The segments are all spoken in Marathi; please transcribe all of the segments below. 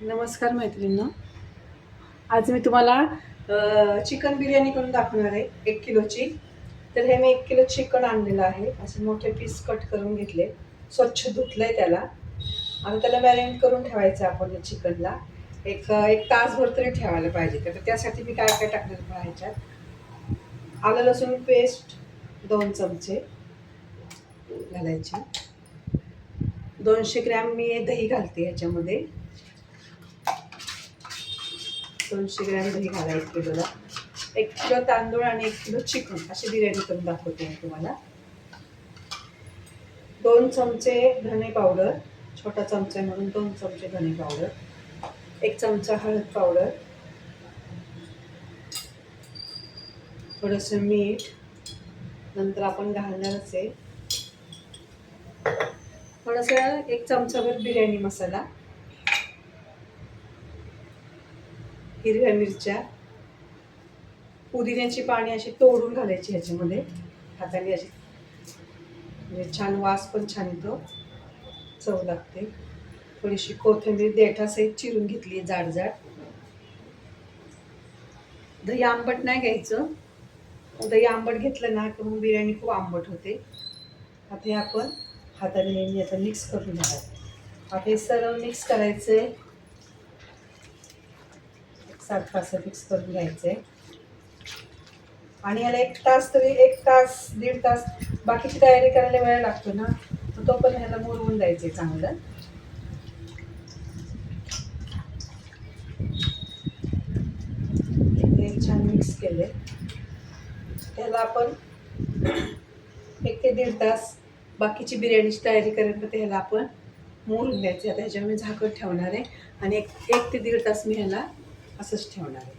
नमस्कार मैत्रिणींनो. आज मी तुम्हाला चिकन बिर्याणी करून दाखवणार आहे एक किलोची. तर हे मी एक किलो चिकन आणलेलं आहे. असे मोठे पीस कट करून घेतले. स्वच्छ धुतलं आहे त्याला. आणि त्याला मॅरिनेट करून ठेवायचं आपण या चिकनला. एक एक तासभर तरी ठेवायला पाहिजे. तर त्यासाठी मी काय काय टाकलेलं पहा ह्याच्यात? आलं लसूण पेस्ट दोन चमचे घालायचे. दोनशे ग्रॅम मी दही घालते ह्याच्यामध्ये. दोनशे ग्रॅम दही घालायचे एक किलोला एक किलो तांदूळ आणि एक किलो चिकन अशी बिर्याणी करून दाखवते मी तुम्हाला. दोन चमचे धने पावडर छोटा चमचा म्हणून दोन चमचे धने पावडर एक चमचा हळद पावडर थोडंसं मीठ नंतर आपण घालणारच आहे थोडंसं एक चमचाभर बिर्याणी मसाला. हिरव्या मिरच्या पुदिन्याची पाणी अशी तोडून घालायची ह्याच्यामध्ये. हाताने अशी म्हणजे छान वास पण छान येतो. चव लागते. थोडीशी कोथिंबीर देठासहित चिरून घेतली जाड जाड दही आंबट नाही घ्यायचं. दही आंबट घेतलं ना तर मग बिर्याणी खूप आंबट होते. आता हे आपण हाताने आता मिक्स करून घेणार आता हे सर्व मिक्स करायचं आहे सारखं असं मिक्स करून घ्यायचं आहे आणि याला एक तास तरी एक तास दीड तास बाकीची तयारी करायला वेळ लागतो ना तर तो पण ह्याला मुरवून द्यायचे आहे चांगलं. हे छान मिक्स केले त्याला आपण एक ते दीड तास बाकीची बिर्याणीची तयारी करेपर्यंत ह्याला आपण मोडून द्यायचे आता ह्याच्यावर झाकण ठेवणार आहे. आणि एक एक ते दीड तास मी ह्याला असंच ठेवणार आहे.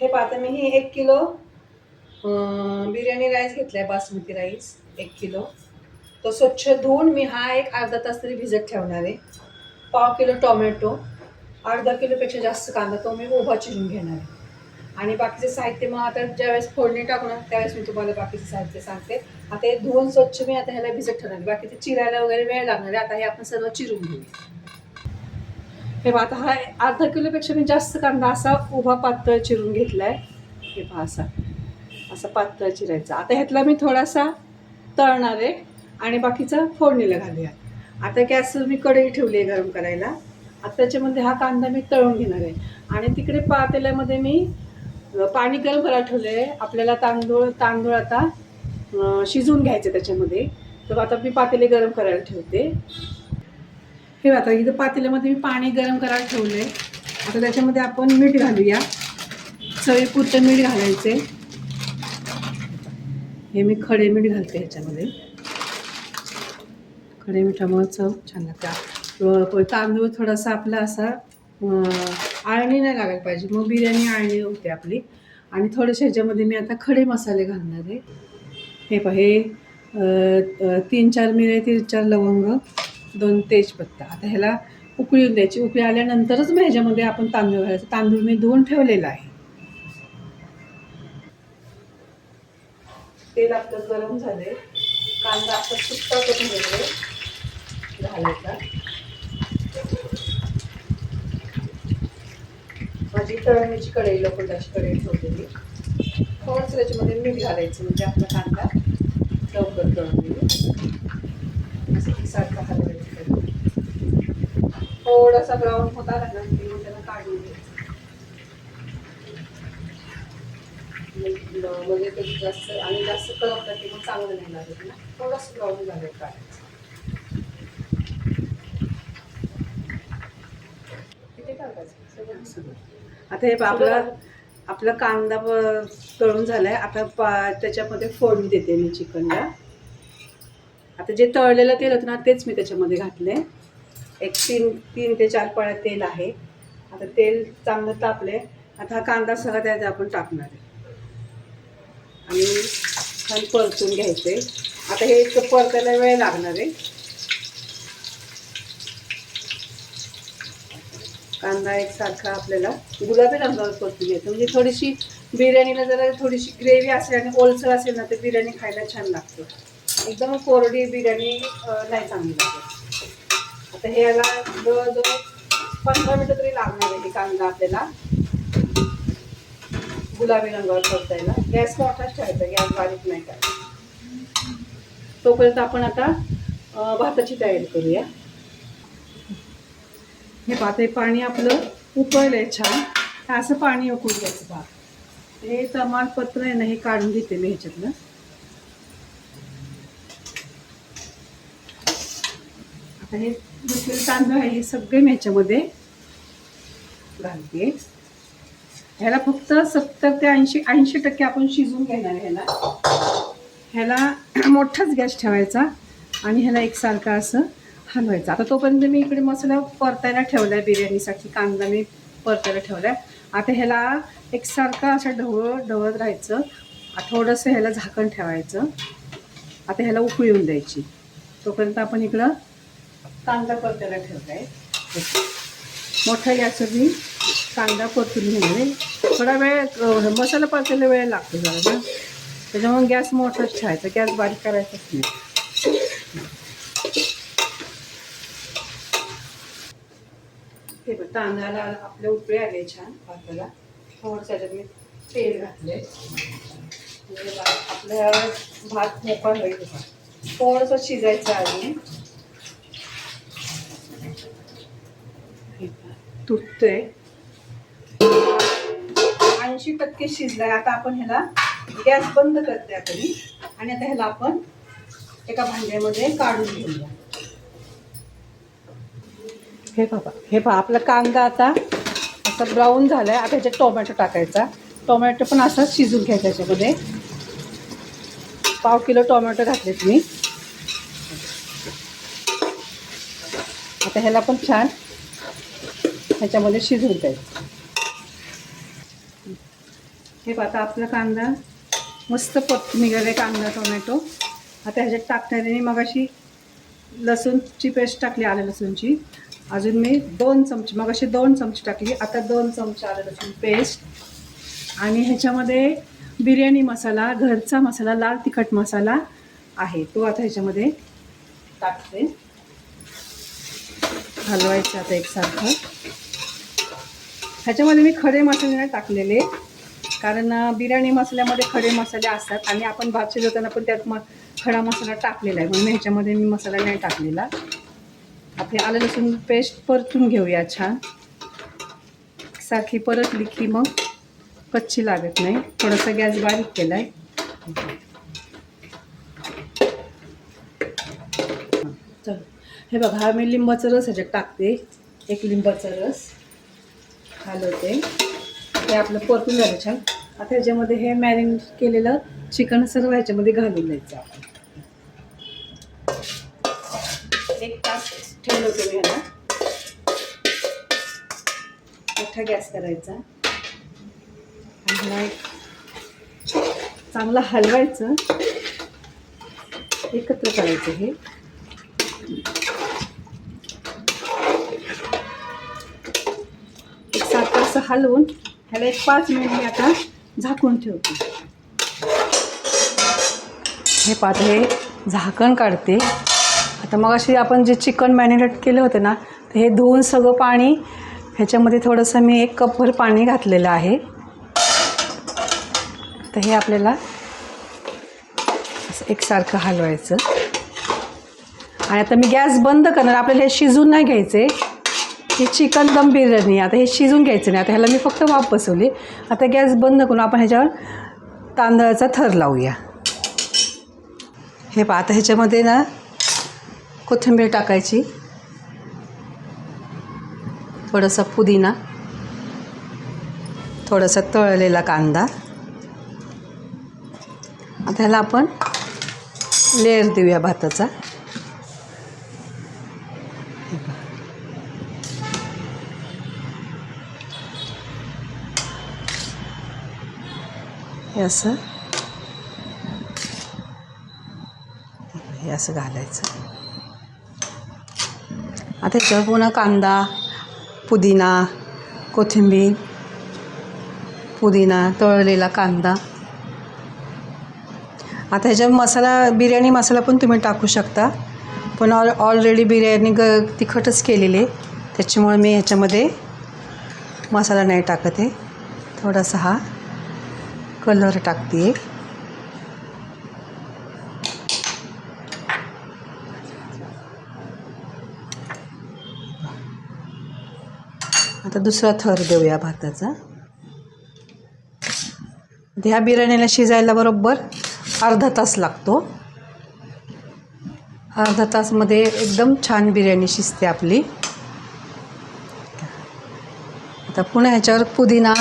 हे पाहता मी ही एक किलो बिर्याणी राईस घेतला आहे बासमती राईस एक किलो. तो स्वच्छ धुवून मी हा एक अर्धा तास तरी भिजत ठेवणार आहे. पाव किलो टोमॅटो अर्धा किलोपेक्षा जास्त कांदा तो मी उभा चिरून घेणार आहे. आणि बाकीचे साहित्य मग आता ज्यावेळेस फोडणी टाकणार त्यावेळेस मी तुम्हाला बाकीचे साहित्य सांगते. आता हे धुवून स्वच्छ मी आता ह्याला भिजत ठेवणार बाकीचे चिरायला वगैरे वेळ लागणार आहे. आता हे आपण सर्व चिरून घेऊया. हे पहा आता हा अर्धा किलोपेक्षा मी जास्त कांदा असा उभा पातळ चिरून घेतला आहे हे पहा असा असा पातळ चिरायचा. आता ह्यातला मी थोडासा तळणार आहे आणि बाकीचा फोडणीला घालूया. आता गॅस मी कढई ठेवली आहे गरम करायला. आता त्याच्यामध्ये हा कांदा मी तळून घेणार आहे. आणि तिकडे पातेल्यामध्ये मी पाणी गरम करायला ठेवलं आहे आपल्याला तांदूळ तांदूळ आता शिजवून घ्यायचे त्याच्यामध्ये. तर आता मी पातेले गरम करायला ठेवते. हे आता इथं पातेल्यामध्ये मी पाणी गरम करायला ठेवलं आहे आता त्याच्यामध्ये आपण मीठ घालूया. चवीपुरतं मीठ घालायचे हे मी खडे मीठ घालते ह्याच्यामध्ये खडे मिठामुळे चव छान लागते. तांदूळ थोडासा आपला असा आळणी नाही लागायला पाहिजे. मग बिर्याणी आळणी होते आपली. आणि थोडेसे ह्याच्यामध्ये मी आता खडे मसाले घालणार आहे. हे पहा हे तीन चार मिरे तीन चार लवंग. दोन तेजपत्ता. आता ह्याला उकळी येऊन द्यायची. उकळी आल्यानंतरच मग ह्याच्यामध्ये आपण तांदूळ घालायचं. तांदूळ मी धुवून ठेवलेला आहे. तेल आपलं गरम झाले कांदा आपला सुट्टा करून घेतले घालायचा. माझी तळणीची कढई लोखंडाची कढई ठेवलेली. थोडंसं त्याच्यामध्ये मीठ घालायचं म्हणजे आपला कांदा लवकर तळून येईल असं सारखा हलवायचं. थोडासा ब्राऊन होत आला ना की मग त्याला काढून घ्यायचं. म्हणजे ते जास्त आणि जास्त कळपलं की मग चांगलं नाही लागत ना. थोडंसं ब्राऊन झालं काढायचं किती टाकायचं आता हे आपला आपला कांदा तळून झालाय. आता पा त्याच्यामध्ये फोडणी देते मी चिकनला. आता जे तळलेलं तेल होतं ना तेच मी त्याच्यामध्ये घातलंय. एक तीन तीन ते चार पळ्या तेल आहे. आता तेल चांगलं तापले आता हा कांदा सगळा त्याचा आपण टाकणार आहे. आणि छान परतून घ्यायचे आता हे एक परतायला वेळ लागणार आहे. कांदा एकसारखा आपल्याला गुलाबी रंगावर परतून घ्यायचा. म्हणजे थोडीशी बिर्याणीला जरा थोडीशी ग्रेव्ही असेल आणि ओलसर असेल ना तर बिर्याणी खायला छान लागते. एकदम कोरडी बिर्याणी नाही चांगली लागते. तर हे याला जवळजवळ पंधरा मिनटं तरी लागणार आहे हे कांदा आपल्याला. गुलाबी रंगावर परतायला गॅस मोठाच ठेवायचा गॅस बारीक नाही काय तोपर्यंत आपण आता भाताची तयारी करूया. हे भात हे पाणी आपलं उकळलं आहे छान. असं पाणी उकळून घ्यायचं भात हे तमालपत्र आहे ना हे काढून घेते मी ह्याच्यातलं आता हे दुसरे तांदूळ आहे हे सगळे मी ह्याच्यामध्ये घालते. ह्याला फक्त सत्तर ते ऐंशी ऐंशी टक्के आपण शिजवून घेणार आहे ह्याला. ह्याला मोठाच गॅस ठेवायचा आणि ह्याला एकसारखा असं हलवायचं. आता तोपर्यंत मी इकडे मसाला परतायला ठेवला आहे बिर्याणीसाठी कांदा मी परतायला ठेवला आहे आता ह्याला एकसारखं असं ढवळ ढवळत राहायचं. थोडंसं ह्याला झाकण ठेवायचं. आता ह्याला उकळी येऊन द्यायची. तोपर्यंत आपण इकडं कांदा परतायला ठेवला आहे मोठ्या गॅसवर मी कांदा परतून घेणार आहे. थोडा वेळ मसाला परतायला वेळ लागतो जरा ना. त्याच्यामुळे गॅस मोठाच ठेवायचा गॅस बारीक करायचाच नाही हे बघ तांदळाला आपले उकळे आले छान भाताला. थोडंसं त्याच्यात मी तेल घातले म्हणजे आपल्या भात मोकळा होईल. थोडंसं शिजायचं आधी हे पहा, तुटतोय. ऐंशी टक्के शिजलाय. आता आपण ह्याला गॅस बंद करते आता मी. आणि आता ह्याला आपण एका भांड्यामध्ये काढून घेऊया. हे बाबा हे पहा आपला कांदा आता असा ब्राऊन झालाय. आता ह्याच्यात टोमॅटो टाकायचा. टोमॅटो पण असाच शिजून घ्यायचा त्याच्यामध्ये. पाव किलो टोमॅटो घातलेत मी. आता ह्याला पण छान ह्याच्यामध्ये शिजवून द्यायचं हे पहा आता आपला कांदा मस्त पत निघाले कांदा टोमॅटो. आता ह्याच्यात टाकण्याने मी मगाशी लसूणची पेस्ट टाकली आलं लसूणची. अजून मी दोन चमचे मगाशी दोन चमचे टाकली आता दोन चमचे आलं लसूण पेस्ट. आणि ह्याच्यामध्ये बिर्याणी मसाला घरचा मसाला लाल तिखट मसाला आहे. तो आता ह्याच्यामध्ये टाकते. हलवायचं आता एकसारखं. ह्याच्यामध्ये मी खडे मसाले नाही टाकलेले. कारण बिर्याणी मसाल्यामध्ये खडे मसाले असतात आणि आपण भात शिजवताना पण त्यात म खडा मसाला टाकलेला आहे. म्हणून ह्याच्यामध्ये मी मसाला नाही टाकलेला. आपली आलं लसूण पेस्ट परतून घेऊया छान. सारखी परतली की मग कच्ची लागत नाही. थोडासा गॅस बारीक केला आहे चल. हे बघा हा मी लिंबाचा रस ह्याच्यात टाकते. एक लिंबाचा रस. हलवते हे आपलं परतून झालं छान आता ह्याच्यामध्ये हे मॅरिनेट केलेलं चिकन सर्व ह्याच्यामध्ये घालून द्यायचं आपण. एक तास ठेवलं होतं मी ह्याला मोठा गॅस करायचा. आणि चांगला चांगलं हलवायचं. एकत्र करायचं हे एक सारखं असं हलवून ह्याला एक पाच मिनिट मी आता झाकून ठेवते. हे पातळे हे झाकण काढते. आता मग अशी आपण जे चिकन मॅरिनेट केलं होतं ना तर हे धुवून सगळं पाणी ह्याच्यामध्ये थोडंसं मी एक कपभर पाणी घातलेलं आहे. तर हे आपल्याला असं एकसारखं हलवायचं. आणि आता मी गॅस बंद करणार आपल्याला हे शिजून नाही घ्यायचे. हे चिकन दम बिर्याणी आता हे शिजून घ्यायचं नाही आता ह्याला मी फक्त वाफ बसवली. आता गॅस बंद करून आपण ह्याच्यावर तांदळाचा थर लावूया. हे पहा आता ह्याच्यामध्ये ना कोथिंबीर टाकायची. थोडासा पुदिना. थोडासा तळलेला कांदा. आता ह्याला आपण लेअर देऊया भाताचा. हे असं. हे असं घालायचं. आता याच्यावर पुन्हा कांदा पुदिना कोथिंबीर पुदिना तळलेला कांदा. आता ह्याच्यावर मसाला बिर्याणी मसाला पण तुम्ही टाकू शकता. पण ऑल ऑलरेडी बिर्याणी ग तिखटच केलेली आहे. त्याच्यामुळे मी ह्याच्यामध्ये मसाला नाही टाकत आहे. थोडासा हा. कलर टाकते. आता दुसरा थर देऊया भाताचा. ह्या बिर्याणीला शिजायला बरोबर अर्धा तास लागतो. अर्धा तासमध्ये एकदम छान बिर्याणी शिजते आपली. आता पुन्हा ह्याच्यावर पुदिना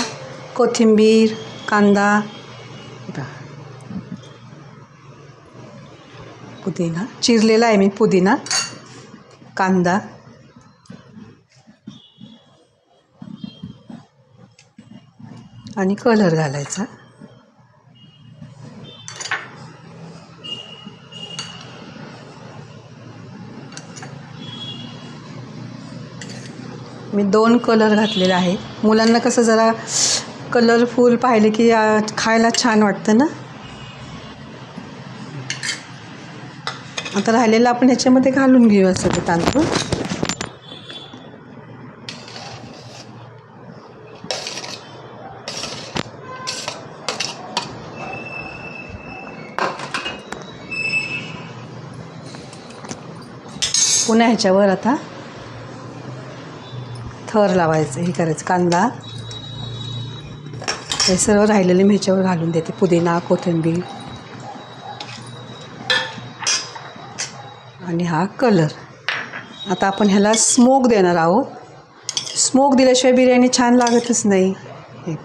कोथिंबीर कांदा. पुदिना. चिरलेला आहे मी पुदिना. कांदा. आणि कलर घालायचा. मी दोन कलर घातलेले आहे मुलांना कसं जरा कलरफुल पाहिले की खायला छान वाटतं ना? आता राहिलेलं आपण ह्याच्यामध्ये घालून घेऊ असं ते तांदूळ. पुन्हा ह्याच्यावर आता थर लावायचं हे करायचं कांदा. हे सर्व राहिलेले मी ह्याच्यावर घालून देते. पुदिना कोथिंबीर. आणि हा कलर आता आपण ह्याला स्मोक देणार आहोत. स्मोक दिल्याशिवाय बिर्याणी छान लागतच नाही. हे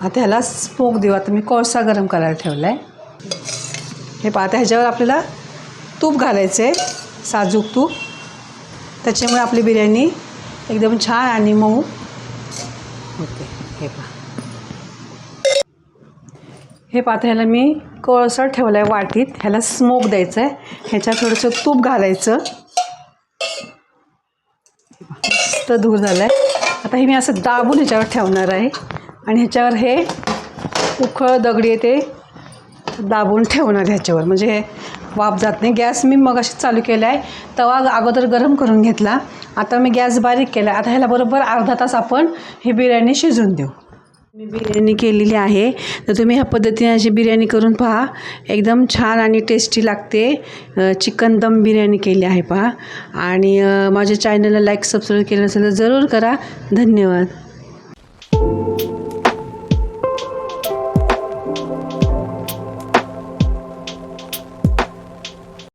आता ह्याला स्मोक देऊ. आता मी कोळसा गरम करायला ठेवला आहे हे पाहता ह्याच्यावर आपल्याला तूप घालायचं आहे साजूक तूप. त्याच्यामुळे आपली बिर्याणी एकदम छान आणि मऊ होते. हे पा हे पात्र्याला ह्याला मी कोळसा ठेवलं आहे वाटीत. ह्याला स्मोक द्यायचं आहे ह्याच्यात थोडंसं तूप घालायचं. मस्त धूर झालं आहे आता हे मी असं दाबून ह्याच्यावर ठेवणार आहे. आणि ह्याच्यावर हे उखळ दगडी येते ते दाबून ठेवणार ह्याच्यावर. म्हणजे हे वाफ जात नाही. गॅस मी मग अशी चालू केला आहे. तवा अगोदर गरम करून घेतला. आता मी गॅस बारीक केला. आता ह्याला बरोबर अर्धा तास आपण ही बिर्याणी शिजवून देऊ. मी बिर्याणी केलेली आहे. तर तुम्ही ह्या पद्धतीने अशी बिर्याणी करून पहा. एकदम छान आणि टेस्टी लागते. चिकन दम बिर्याणी केली आहे पहा. आणि माझ्या चॅनलला लाईक सबस्क्राईब केलं असेल तर जरूर करा. धन्यवाद.